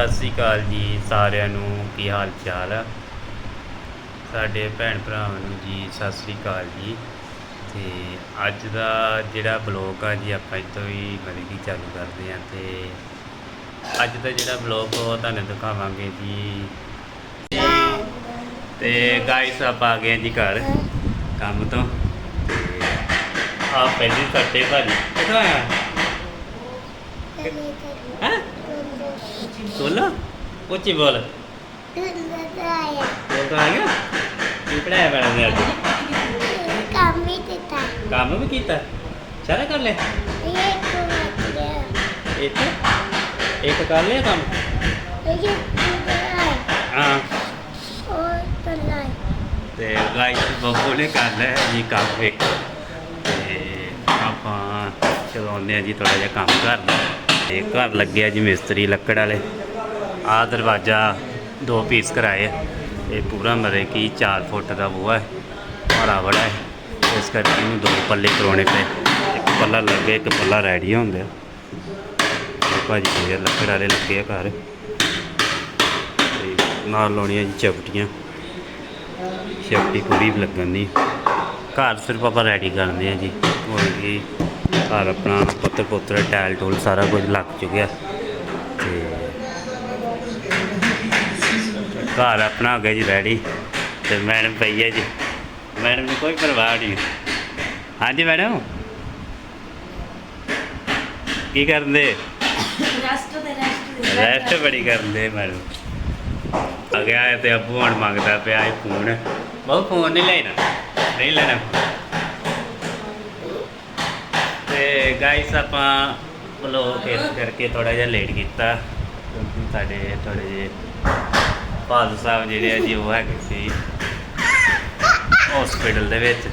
ਸਤਿ ਸ੍ਰੀ ਅਕਾਲ ਜੀ ਸਾਰਿਆਂ ਨੂੰ ਕੀ ਹਾਲ ਚਾਲ ਆ? ਸਾਡੇ ਭੈਣ ਭਰਾਵਾਂ ਨੂੰ ਜੀ ਸਤਿ ਸ੍ਰੀ ਅਕਾਲ ਜੀ। ਤੇ ਅੱਜ ਦਾ ਜਿਹੜਾ ਬਲੌਗ ਆ ਜੀ ਆਪਾਂ ਇੱਥੋਂ ਹੀ ਮਤਲਬ ਕਿ ਚਾਲੂ ਕਰਦੇ ਆ ਤੇ ਅੱਜ ਦਾ ਜਿਹੜਾ ਬਲੌਗ ਉਹ ਤੁਹਾਨੂੰ ਦਿਖਾਵਾਂਗੇ ਜੀ। ਤੇ ਗਾਇਸ ਆਪਾਂ ਆ ਗਏ ਜੀ ਘਰ ਕੰਮ ਤੋਂ। ਤੇ ਆ ਪਹਿਲੀ ਸੱਟੇ ਭਾਜੀ। ਕਿੱਥੋਂ ਆਇਆ ਹੈ? ਸੋਲਾ ਉੱਚੀ ਬੋਲ ਉਹ ਤਾਂ ਆ ਗਿਆ ਕੀ ਪੜਾਇਆ ਮੈਡਮ ਨੇ ਅੱਜ ਕੰਮ ਵੀ ਕੀਤਾ ਸਾਰਾ ਕਰ ਲਿਆ ਇੱਕ ਇੱਕ ਕਰ ਲਿਆ ਕੰਮ ਹਾਂ ਤੇ ਗਾਇਸ ਬੱਬੂ ਨੇ ਕਰ ਲਿਆ ਜੀ ਕੰਮ ਇੱਕ ਤੇ ਆਪਾਂ ਚਲਾਉਂਦੇ ਆ ਜੀ ਥੋੜਾ ਜਿਹਾ ਕੰਮ ਕਰਦਾ ਤੇ ਘਰ ਲੱਗਿਆ ਜੀ ਮਿਸਤਰੀ ਲੱਕੜ ਵਾਲੇ। ਆ ਦਰਵਾਜ਼ਾ ਦੋ ਪੀਸ ਕਰਾਏ ਇਹ ਪੂਰਾ ਮਰੇ ਕੀ 4 ਫੁੱਟ ਦਾ ਬੂਹਾ ਹੈ ਬੜਾ ਬੜਾ ਹੈ ਇਸ ਕਰਕੇ ਇਹਨੂੰ ਦੋ ਪੱਲੇ ਕਰਾਉਣੇ ਪਏ। ਇੱਕ ਪੱਲਾ ਲੱਗੇ, ਇੱਕ ਪੱਲਾ ਰੈਡੀ ਹੁੰਦਾ ਭਾਜੀ ਦੇ ਲੱਕੜ ਵਾਲੇ ਲੱਗੇ ਆ ਘਰ। ਤੇ ਨਾਲ ਲਾਉਣੀਆਂ ਜੀ ਚਪਟੀਆਂ। ਚਪਟੀ ਪੂਰੀ ਲੱਗਣ ਦੀ ਘਰ ਸਿਰਫ ਆਪਾਂ ਰੈਡੀ ਕਰਦੇ ਆ ਜੀ। ਹੋਰ ਕੀ। ਘਰ ਆਪਣਾ ਪੱਤਰ ਪੁੱਤਰ ਟੈਲ ਟੂਲ ਸਾਰਾ ਕੁਝ ਲੱਗ ਚੁੱਕਿਆ। ਤੇ ਘਰ ਆਪਣਾ ਹੋ ਗਿਆ ਜੀ ਰੈਡੀ ਤੇ ਮੈਡਮ ਪਈ ਹੈ ਜੀ। ਮੈਡਮ ਨੂੰ ਕੋਈ ਪਰਵਾਹ ਨਹੀਂ। ਹਾਂਜੀ ਮੈਡਮ ਕੀ ਕਰਦੇ? ਰੈਸਟ ਬੜੀ ਕਰਦੇ ਮੈਡਮ ਆ ਗਿਆ ਤੇ ਅੱਬੂ ਹੁਣ ਮੰਗਦਾ ਪਿਆ ਇਹ ਫੋਨ ਬਹੁਤ ਫੋਨ ਨਹੀਂ ਲੈਣਾ। ਨਹੀਂ ਲੈਣਾ। ਤੇ ਗਾਇਸ ਆਪਾਂ ਬਲੌਗ ਇਸ ਕਰਕੇ ਥੋੜਾ ਜਿਹਾ ਲੇਟ ਕੀਤਾ, ਕਿਉਂਕਿ ਸਾਡੇ ਥੋੜੇ ਜਿਹੇ ਫਾਦਰ ਸਾਹਿਬ ਜਿਹੜੇ ਆ ਜੀ, ਉਹ ਹੈਗੇ ਸੀ ਹਸਪੀਟਲ ਦੇ ਵਿੱਚ।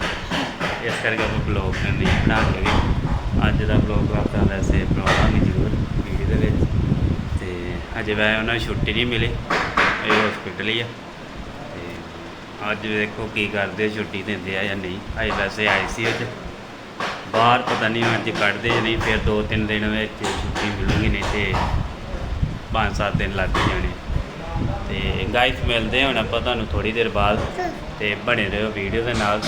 ਇਸ ਕਰਕੇ ਆਪਾਂ ਬਲੌਗ ਨਹੀਂ ਬਣਾ ਕੇ ਗਏ ਅੱਜ ਦਾ ਬਲੌਗ ਆਪਾਂ ਵੈਸੇ ਬਣਾਵਾਂਗੇ ਜ਼ਰੂਰ ਵੀਡੀਓ ਦੇ ਵਿੱਚ। ਤੇ ਅਜੇ ਵੈ ਉਹਨਾਂ ਨੂੰ ਛੁੱਟੀ ਨਹੀਂ ਮਿਲੀ, ਇਹ ਹਸਪੀਟਲ ਹੀ ਆ। ਤੇ ਅੱਜ ਵੇਖੋ ਕੀ ਕਰਦੇ, ਛੁੱਟੀ ਦਿੰਦੇ ਆ ਜਾਂ ਨਹੀਂ। ਅਜੇ ਵੈਸੇ ਆਈ ਸੀ ਅੱਜ। ਬਾਹਰ ਪਤਾ ਨਹੀਂ ਹੁਣ ਜੇ ਕੱਢਦੇ ਜਾਂ ਨਹੀਂ ਫਿਰ ਦੋ ਤਿੰਨ ਦਿਨ ਵਿੱਚ ਛੁੱਟੀ ਮਿਲੂਗੀ ਨਹੀਂ ਤੇ ਪੰਜ ਸੱਤ ਦਿਨ ਲੱਗ ਜਾਣੇ। ਤੇ ਗਾਇਸ ਮਿਲਦੇ ਹੁਣ ਆਪਾਂ ਤੁਹਾਨੂੰ ਥੋੜੀ ਦੇਰ ਬਾਅਦ ਤੇ ਬਣੇ ਰਹੋ ਵੀਡੀਓ ਦੇ ਨਾਲ।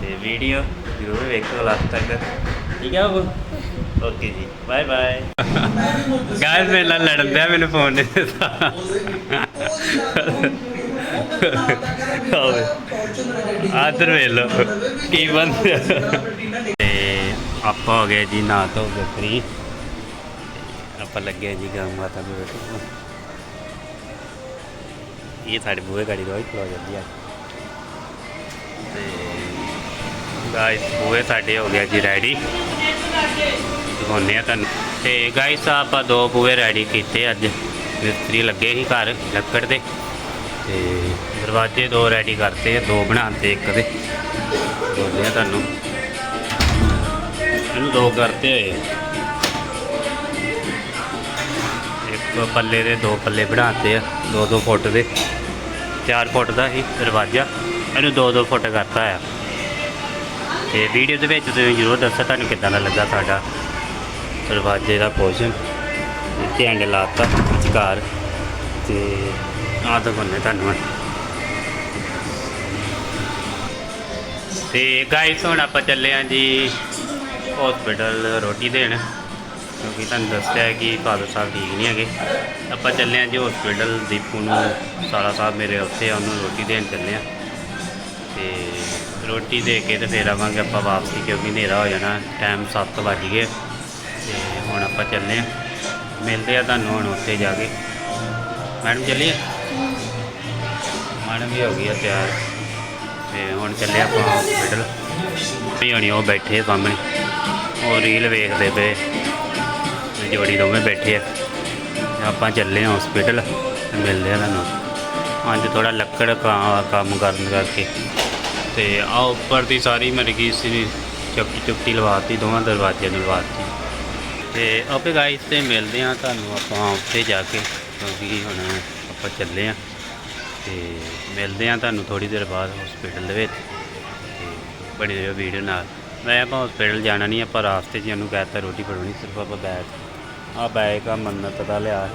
ਤੇ ਵੀਡੀਓ ਜ਼ਰੂਰ ਵੇਖੋ ਲਾਸਟ ਤੱਕ। ਠੀਕ ਹੈ ਉਹ ਓਕੇ ਜੀ ਬਾਏ ਬਾਏ ਗਾਇਸ ਮੇਰੇ ਨਾਲ ਲੜਨ ਦਿਆ ਮੈਨੂੰ ਫੋਨ ਨਹੀਂ ਦਿੱਤਾ। ਆਦਰ ਵੇਖ ਲੋ ਕੀ ਬੰਦ ਤੇ ਆਪਾਂ ਹੋ ਗਏ ਜੀ ਨਾ ਧੋ ਕੇ ਆਪਾਂ ਲੱਗੇ ਜੀ ਗਾਂ ਮਾਤਾ ਦੇ ਵੇਖੋ ਇਹ ਸਾਡੇ ਬੂਹੇ ਗਾੜੀ ਰੋਜ਼ ਖਲੋ ਜਾਂਦੀ ਆ। ਤੇ ਗਾਇਸ ਬੂਹੇ ਸਾਡੇ ਹੋ ਗਿਆ ਜੀ ਰੈਡੀ ਦਿਖਾਉਂਦੇ ਆ ਤੁਹਾਨੂੰ। ਤੇ ਗਾਇਸ ਆਪਾਂ ਦੋ ਬੂਹੇ ਰੈਡੀ ਕੀਤੇ ਅੱਜ। ਮਿਸਤਰੀ ਲੱਗੇ ਸੀ ਘਰ ਲੱਕੜ ਦੇ। ਤੇ ਦਰਵਾਜ਼ੇ ਦੋ ਰੈਡੀ ਕਰਤੇ ਦੋ ਬਣਾਤੇ ਇੱਕ ਦੇ ਦਿਖਾਉਂਦੇ ਤੁਹਾਨੂੰ। ਇਹਨੂੰ ਦੋ ਕਰਤੇ ਹੋਏ ਇੱਕ ਪੱਲੇ ਦੇ ਦੋ ਪੱਲੇ ਬਣਾਤੇ ਆ 2-2 ਫੁੱਟ ਦੇ। 4 ਫੁੱਟ ਦਾ ਹੀ ਦਰਵਾਜ਼ਾ। ਇਹਨੂੰ 2-2 ਫੁੱਟ ਕਰਤਾ ਆ ਤੇ ਵੀਡੀਓ ਦੇ ਵਿੱਚ ਤੁਸੀਂ ਜ਼ਰੂਰ ਦੱਸੋ ਤੁਹਾਨੂੰ ਕਿੱਦਾਂ ਦਾ ਲੱਗਾ ਸਾਡਾ ਦਰਵਾਜ਼ੇ ਦਾ ਪੋਜਨ ਤੇ ਐਂਡ ਲਾਤਾ ਵਿਚਕਾਰ ਤੇ ਆਹ ਤਾਂ ਬੰਨੇ ਤੁਹਾਨੂੰ ਹੁਣ। ਤੇ ਗਾਇਸ ਹੁਣ ਆਪਾਂ ਚੱਲੇ ਆਂ ਜੀ ਹਸਪੀਟਲ ਰੋਟੀ ਦੇਣ। ਕਿਉਂਕਿ ਤੁਹਾਨੂੰ ਦੱਸਿਆ ਕਿ ਫਾਦਰ ਸਾਹਿਬ ਠੀਕ ਨਹੀਂ ਹੈਗੇ। ਆਪਾਂ ਚੱਲੇ ਆਂ ਜੀ ਹਸਪੀਟਲ ਦੀਪੂ ਨੂੰ, ਸਾਲਾ ਸਾਹਿਬ ਮੇਰੇ ਉੱਥੇ ਆ, ਉਹਨੂੰ ਰੋਟੀ ਦੇਣ ਚੱਲੇ ਆਂ। ਤੇ ਰੋਟੀ ਦੇ ਕੇ ਤੇ ਫੇਰ ਆਵਾਂਗੇ ਆਪਾਂ ਵਾਪਸੀ, ਕਿਉਂਕਿ ਹਨੇਰਾ ਹੋ ਜਾਣਾ ਟਾਈਮ 7 ਵੱਜ ਗਏ। ਤੇ ਹੁਣ ਆਪਾਂ ਚੱਲੇ ਆਂ। ਮਿਲਦੇ ਆ ਤੁਹਾਨੂੰ ਹੁਣ ਉੱਥੇ ਜਾ ਕੇ। ਮੈਡਮ, ਚੱਲੀਏ? ਮਨ ਵੀ ਹੋ ਗਈ ਆ ਤਿਆਰ। ਤੇ ਹੁਣ ਚੱਲੇ ਆਪਾਂ ਹਸਪੀਟਲ ਵੀ ਉਹ ਬੈਠੇ ਆ ਸਾਹਮਣੇ। ਉਹ ਰੀਲ ਵੇਖਦੇ ਪਏ। ਜੋੜੀ ਦੋਵੇਂ ਬੈਠੇ ਆ। ਆਪਾਂ ਚੱਲੇ ਆ ਹਸਪੀਟਲ ਮਿਲਦੇ ਆ ਤੁਹਾਨੂੰ। ਅੱਜ ਥੋੜਾ ਲੱਕੜ ਕੰਮ ਕਰਨ ਕਰਕੇ। ਤੇ ਆ ਉੱਪਰ ਦੀ ਸਾਰੀ ਮਰਗੀ ਕੀ ਸੀ ਚਪਟੀ ਚਪਟੀ ਲਵਾਤੀ, ਦੋਵਾਂ ਦਰਵਾਜ਼ੇ ਨੂੰ ਲਵਾਤੀ। ਤੇ ਓਕੇ ਗਾਇਸ ਤੇ ਮਿਲਦੇ ਆ ਤੁਹਾਨੂੰ ਆਪਾਂ ਉੱਥੇ ਜਾ ਕੇ। ਕਿਉਂਕਿ ਹੁਣ ਆਪਾਂ ਚੱਲੇ ਆ ਤੇ ਮਿਲਦੇ ਆ ਤੁਹਾਨੂੰ ਥੋੜੀ ਦੇਰ ਬਾਅਦ ਹਸਪੀਟਲ ਦੇ ਵਿੱਚ ਤੇ ਬਣੀ ਰਹੋ ਵੀਡੀਓ ਨਾਲ। ਮੈਂ ਆਪਾਂ ਹਸਪੀਟਲ ਜਾਣਾ ਨਹੀਂ, ਆਪਾਂ ਰਾਸਤੇ 'ਚ ਉਹਨੂੰ ਕਹਿਤਾ ਰੋਟੀ ਫੜਾਉਣੀ ਸਿਰਫ ਆਪਾਂ ਬੈਗ ਆ ਬੈਗ ਆ ਮੰਨਤ ਦਾ ਲਿਆ।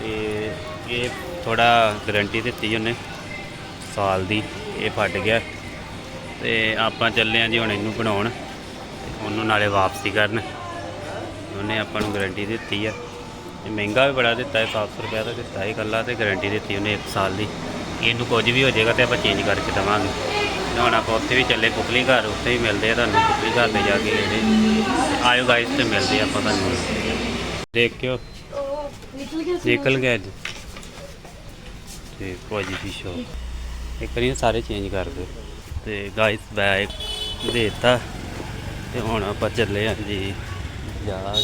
ਤੇ ਇਹ ਥੋੜਾ ਗਾਰੰਟੀ ਦਿੱਤੀ ਉਹਨੇ, ਸਾਲ ਦੀ, ਇਹ ਫਟ ਗਿਆ। ਤੇ ਆਪਾਂ ਚੱਲੇ ਆਂ ਜੀ ਹੁਣ ਇਹਨੂੰ ਬਣਾਉਣ ਉਹਨੂੰ ਨਾਲੇ ਵਾਪਸੀ ਕਰਨ। ਉਹਨੇ ਆਪਾਂ ਨੂੰ ਗਾਰੰਟੀ ਦਿੱਤੀ ਆ। ਇਹ ਮਹਿੰਗਾ ਵੀ ਬੜਾ ਦਿੱਤਾ ਹੈ 700 ਰੁਪਏ ਦਾ ਦਿੱਤਾ ਹੈ ਇਕੱਲਾ ਤੇ ਗਾਰੰਟੀ ਦਿੱਤੀ ਉਹਨੇ 1 ਸਾਲ ਦੀ। ਇਹਨੂੰ ਕੁਝ ਵੀ ਹੋ ਜਾਏਗਾ ਤੇ ਆਪਾਂ ਚੇਂਜ ਕਰਕੇ ਦੇਵਾਂਗੇ। ਤੇ ਹੁਣ ਆਪਾਂ ਉੱਥੇ ਵੀ ਚੱਲੇ ਪੁਕਲੀ ਘਰ, ਉੱਥੇ ਵੀ ਮਿਲਦੇ ਆ ਤੁਹਾਨੂੰ ਪੁਕਲੀ ਘਰ ਤੇ ਜਾ ਕੇ ਲੈਣੇ ਆਇਓ ਗਾਇਸ ਤੇ ਮਿਲਦੇ ਆ ਆਪਾਂ ਤੁਹਾਨੂੰ। ਦੇਖਿਓ ਨਿਕਲ ਗਿਆ ਨਿਕਲ ਗਿਆ ਜੀ। ਤੇ ਭਾਜੀ ਦੀ ਸ਼ੋਪ ਇੱਕ ਵਾਰੀ ਸਾਰੇ ਚੇਂਜ ਕਰ ਦਿਓ। ਤੇ ਗਾਇਸ ਬੈਗ ਦੇਤਾ। ਤੇ ਹੁਣ ਆਪਾਂ ਚੱਲੇ ਆ ਜੀ। ਯਾਰ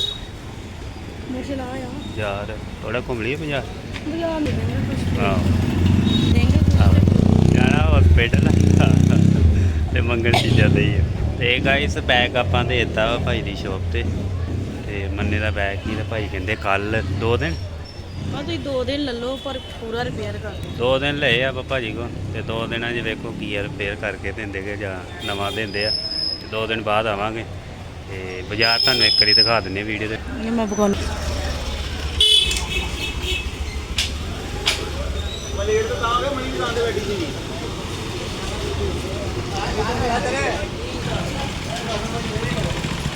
ਯਾਰ। ਥੋੜਾ ਘੁੰਮ ਲਈਏ ਬਾਜ਼ਾਰ? ਬੁਲਾ ਮਿਲੇਗਾ ਕੁਝ ਆਹੋ। ਦੇਂਗੇ ਆਹੋ। ਜਾਣਾ ਹਸਪੀਟਲ ਤੇ ਮੰਗਣ ਚੀਜ਼ਾਂ ਦੇ ਹੀ ਆ। ਤੇ ਗਾਇਸ ਬੈਗ ਆਪਾਂ ਦੇ ਦਿੱਤਾ ਵਾ ਭਾਈ ਦੀ ਸ਼ੋਪ ਤੇ। ਤੇ ਮੰਨੇ ਦਾ ਬੈਗ ਕੀ ਤੇ ਭਾਈ ਕਹਿੰਦੇ ਕੱਲ ਦੋ ਦਿਨ। ਤੁਸੀਂ ਦੋ ਦਿਨ ਲੈ ਲਓ ਪਰ ਪੂਰਾ ਰਿਪੇਅਰ ਕਰ ਦਿਓ। ਦੋ ਦਿਨ ਲਏ ਆ ਪਾਪਾ ਜੀ ਕੋ ਤੇ ਦੋ ਦਿਨਾਂ 'ਚ ਵੇਖੋ ਕੀ ਰਿਪੇਅਰ ਕਰਕੇ ਦਿੰਦੇ ਕਿ ਜਾਂ ਨਵਾਂ ਦਿੰਦੇ ਆ। ਤੇ ਦੋ ਦਿਨ ਬਾਅਦ ਆਵਾਂਗੇ। ਤੇ ਬਾਜ਼ਾਰ ਤੁਹਾਨੂੰ ਇੱਕ ਵਾਰੀ ਦਿਖਾ ਦਿੰਨੇ ਵੀਡੀਓ ਤੇ। ਇਹ ਮੈਂ ਬਗਾਨ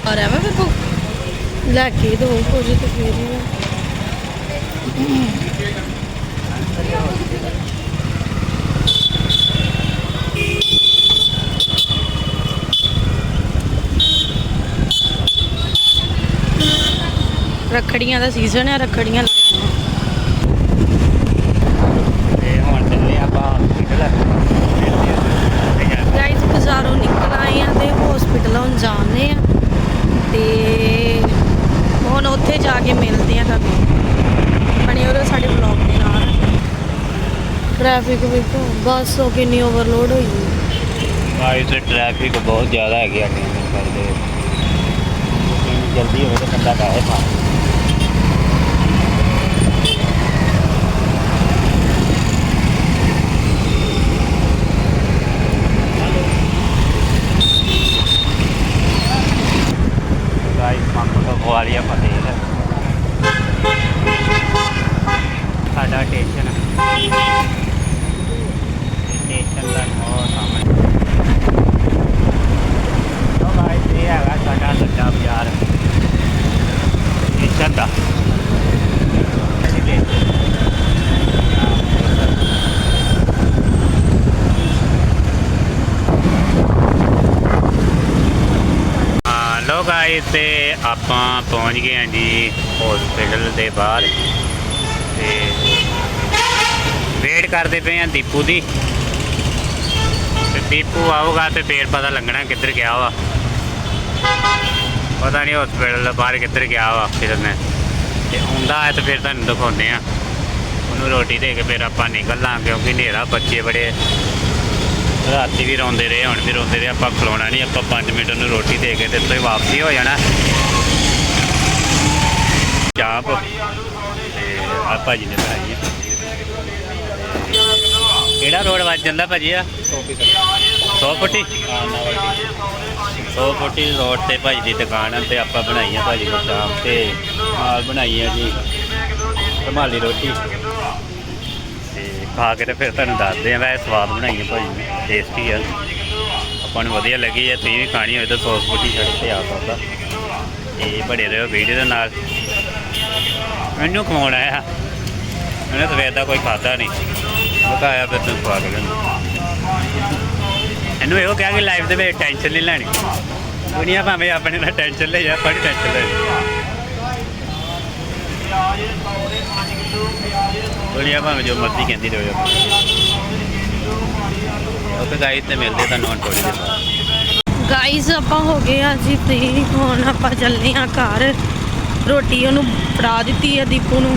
ਆ ਰਿਹਾ ਮੈਂ ਫਿਰ ਕੋ ਲੈ ਕੇ ਦੋ ਕੁਝ ਤੇ ਫੇਰ ਹੀ ਰੱਖੜੀਆਂ ਦਾ ਸੀਜ਼ਨ ਹੈ ਰੱਖੜੀਆਂ ਤੇ ਹੁਣ ਚੱਲੇ ਆਪਾਂ ਹਸਪੀਟਲ ਗਾਈਸ ਬਾਜ਼ਾਰੋਂ ਨਿਕਲ ਆਏ ਆ ਤੇ ਹਸਪੀਟਲ ਹੁਣ ਜਾਂਦੇ ਆ ਤੇ ਹੁਣ ਉੱਥੇ ਜਾ ਕੇ ਮਿਲਦੇ ਆ ਤੁਹਾਨੂੰ। ਬਣੇ ਉਹਦੇ ਸਾਡੇ ਵਲੌਗ ਦੇ ਨਾਲ। ਟ੍ਰੈਫਿਕ ਵਿੱਚ ਬੱਸ ਉਹ ਕਿੰਨੀ ਓਵਰਲੋਡ ਹੋਈ ਹੈ। ਤੇ ਟ੍ਰੈਫਿਕ ਬਹੁਤ ਜ਼ਿਆਦਾ ਹੈ ਗਿਆ ਕਿ ਕਰਦੇ ਜਲਦੀ ਹੋਵੇ ਤਾਂ ਬੰਦਾ ਕਾਹੇ ਪਾ ਗਾਈਸ ਮੰਨ ਤੋਂ ਗਵਾਲੀਆ ਫਤਿਹ ਹੈ ਸਾਡਾ ਸਟੇਸ਼ਨ ਸਟੇਸ਼ਨ ਦਾ ਬਹੁਤ ਸਾਹਮਣੇ ਲੋ ਗਾਈਸ ਇਹ ਹੈਗਾ ਸਾਡਾ ਲੱਡਾ ਬਾਜ਼ਾਰ ਸਟੇਸ਼ਨ ਦਾ ਹਾਂ ਲੋ ਗਾਈਸ ਤੇ ਆਪਾਂ ਪਹੁੰਚ ਗਏ ਹਾਂ ਜੀ ਹਸਪੀਟਲ ਦੇ ਬਾਹਰ। ਤੇ ਵੇਟ ਕਰਦੇ ਪਏ ਹਾਂ ਦੀਪੂ ਦੀ। ਤੇ ਦੀਪੂ ਆਊਗਾ ਤੇ ਫੇਰ ਪਤਾ ਲੱਗਣਾ ਕਿੱਧਰ ਗਿਆ ਵਾ। ਪਤਾ ਨਹੀਂ ਹਸਪੀਟਲ ਦੇ ਬਾਹਰ ਕਿੱਧਰ ਗਿਆ ਵਾ, ਫਿਰ ਮੈਂ ਤੇ ਆਉਂਦਾ ਹੈ ਤੇ ਫਿਰ ਤੁਹਾਨੂੰ ਦਿਖਾਉਂਦੇ ਆ। ਉਹਨੂੰ ਰੋਟੀ ਦੇ ਕੇ ਫਿਰ ਆਪਾਂ ਨਿਕਲ ਕਿਉਂਕਿ ਹਨੇਰਾ ਬੱਚੇ ਬੜੇ ਰਾਤੀ ਵੀ ਰੋਂਦੇ ਰਹੇ, ਹੁਣ ਵੀ ਰੋਂਦੇ ਰਹੇ, ਆਪਾਂ ਖਲੋਣਾ ਨਹੀਂ ਆਪਾਂ 5 ਮਿੰਟ ਉਹਨੂੰ ਰੋਟੀ ਦੇ ਕੇ ਤੇ ਇੱਥੋਂ ਹੀ ਵਾਪਸੀ ਹੋ ਜਾਣਾ। ਚਾਪ ਤੇ ਆ ਭਾਜੀ ਨੇ ਬਣਾਈ ਹੈ। ਕਿਹੜਾ ਰੋਡ ਵੱਜ ਜਾਂਦਾ ਭਾਜੀ ਆ? 100 ਫੁੱਟੀ। 100 ਫੁੱਟੀ ਰੋਡ ਤੇ ਭਾਜੀ ਦੀ ਦੁਕਾਨ ਆ ਤੇ ਆਪਾਂ ਬਣਾਈ ਆ ਭਾਜੀ ਨੂੰ ਚਾਪ ਤੇ। ਨਾਲ ਬਣਾਈ ਆ ਜੀ ਰੁਮਾਲੀ ਰੋਟੀ। ਤੇ ਖਾ ਕੇ ਤੇ ਫਿਰ ਤੁਹਾਨੂੰ ਦੱਸਦੇ ਆ, ਵੈਸੇ ਸਵਾਦ ਬਣਾਈ ਹੈ ਭਾਜੀ ਨੇ ਟੇਸਟੀ ਆ। ਆਪਾਂ ਨੂੰ ਵਧੀਆ ਲੱਗੀ ਹੈ ਤੁਸੀਂ ਵੀ ਖਾਣੀ ਹੋਵੇ ਤਾਂ ਸੌਸ ਬੁੱਟੀ ਛੱਡ ਕੇ ਆ ਸਕਦਾ। ਤੇ ਬੜੇ ਰਹੋ ਵੀਡੀਓ ਦੇ ਨਾਲ। ਮੈਨੂੰ ਖਵਾਉਣਾ ਆ। ਇਹਨੇ ਸਵੇਰ ਦਾ ਕੋਈ ਖਾਦਾ ਨਹੀਂ। ਬਕਾਇਆ ਫਿਰ ਤੂੰ ਖਵਾ ਕੇ ਇਹਨੂੰ ਇਹੋ ਕਿਹਾ ਕਿ ਲਾਈਫ ਦੇ ਵਿੱਚ ਟੈਨਸ਼ਨ ਨਹੀਂ ਲੈਣੀ। ਦੁਨੀਆ ਭਾਵੇਂ ਆਪਣੇ ਨਾਲ ਟੈਨਸ਼ਨ ਲੈ ਜਾ ਪਰ ਟੈਨਸ਼ਨ ਲੈ ਦੁਨੀਆ ਭਾਵੇਂ ਜੋ ਮਰਜ਼ੀ ਕਹਿੰਦੀ ਰਹੋ ਓਕੇ ਗਾਈਸ ਤੇ ਮਿਲਦੇ ਤੁਹਾਨੂੰ ਹੁਣ ਥੋੜੀ ਦੇਰ ਗਾਈਸ ਆਪਾਂ ਹੋ ਗਏ ਆ ਜੀ ਫ੍ਰੀ ਹੁਣ ਆਪਾਂ ਚੱਲੇ ਆ ਘਰ। ਰੋਟੀ ਉਹਨੂੰ ਫੜਾ ਦਿੱਤੀ ਆ ਦੀਪੂ ਨੂੰ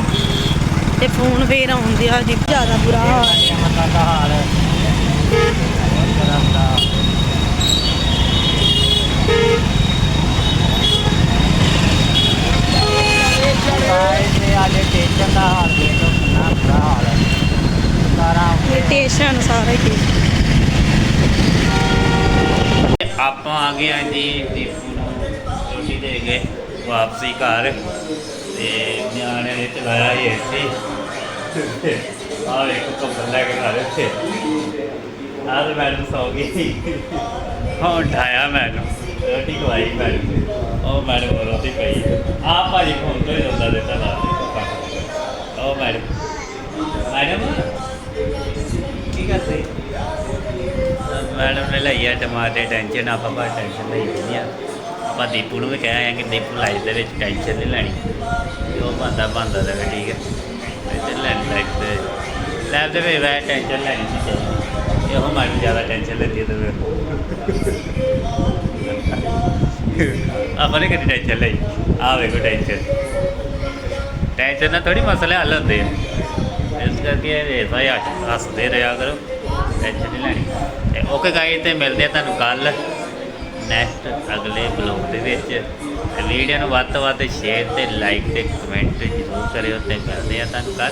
ਤੇ ਫੋਨ ਫੇਰ ਆਉਂਦੇ ਆ ਜੀ ਜ਼ਿਆਦਾ ਬੁਰਾ ਹਾਲ ਹੈ ਸਟੇਸ਼ਨ ਦਾ ਹਾਲ ਆਪਾਂ ਆ ਗਏ ਆ ਜੀ ਦੀਪੂ ਨੂੰ ਰੋਟੀ ਦੇ ਕੇ। ਵਾਪਸੀ ਘਰ ਤੇ ਨਿਆਣੇ ਨੇ ਚਲਾਇਆ ਏਸੀ ਆ ਵੇਖੋ ਕੰਬਲ ਲੈ ਕੇ ਨਾਲੇ ਉੱਥੇ ਆ ਤੇ ਮੈਡਮ ਸੌ ਗਈ ਹਾਂ ਉਠਾਇਆ ਮੈਡਮ ਰੋਟੀ ਖਵਾਈ ਮੈਡਮ ਉਹ ਮੈਡਮ ਰੋਟੀ ਪਈ। ਆ ਭਾਜੀ ਫੋਨ ਤੋਂ ਹੀ ਰੋਂਦਾ ਦਿੱਤਾ ਨਾ। ਉਹ ਮੈਡਮ ਮੈਡਮ ਕੀ ਕਰਦੇ? ਮੈਡਮ ਨੇ ਲਈ ਆ ਟਮਾਟੇ ਟੈਨਸ਼ਨ ਆਪਾਂ ਬਾ ਟੈਨਸ਼ਨ ਲਈ ਨਹੀਂ ਆ। ਆਪਾਂ ਦੀਪੂ ਨੂੰ ਵੀ ਕਹਿ ਕਿ ਦੀਪੂ ਲਾਈਫ ਦੇ ਵਿੱਚ ਟੈਨਸ਼ਨ ਨਹੀਂ ਲੈਣੀ। ਤੇ ਉਹ ਬੰਦਾ ਬੰਦਾ ਦਾ ਠੀਕ ਹੈ ਟੈਨਸ਼ਨ ਲੈਣੀ ਲਾਈਫ ਦੇ ਲਾਈਫ ਦੇ ਵਿੱਚ ਵੈ ਟੈਨਸ਼ਨ ਲੈਣੀ ਨਹੀਂ ਚਾਹੀਦੀ। ਇਹੋ ਮੈਨੂੰ ਜ਼ਿਆਦਾ ਟੈਨਸ਼ਨ ਲੈਂਦੀ ਹੈ ਤੇ ਆਪਾਂ ਨੇ ਕਦੀ ਟੈਨਸ਼ਨ ਲਈ? ਆ ਵੇਖੋ ਟੈਨਸ਼ਨ ਟੈਨਸ਼ਨ ਨਾਲ ਥੋੜੀ ਮਸਲੇ ਹੱਲ ਹੁੰਦੇ ਆ। ਇਸ ਕਰਕੇ ਇਹ ਭਾਈ ਹੱਸਦੇ ਰਿਹਾ ਕਰੋ। ਟੈਨਸ਼ਨ ਨਹੀਂ ਲੈਣੀ। ਤੇ ਓਕੇ ਗਾਈਸ ਤੇ ਮਿਲਦੇ ਆ ਤੁਹਾਨੂੰ ਕੱਲ ਨੈਕਸਟ ਅਗਲੇ ਬਲੌਗ ਦੇ ਵਿੱਚ। ਵੀਡੀਓ ਨੂੰ ਵੱਧ ਤੋਂ ਵੱਧ ਸ਼ੇਅਰ ਤੇ ਲਾਈਕ ਤੇ ਕਮੈਂਟ ਜ਼ਰੂਰ ਕਰਿਓ ਤੇ ਕਰਦੇ ਆ ਤੁਹਾਨੂੰ ਕੱਲ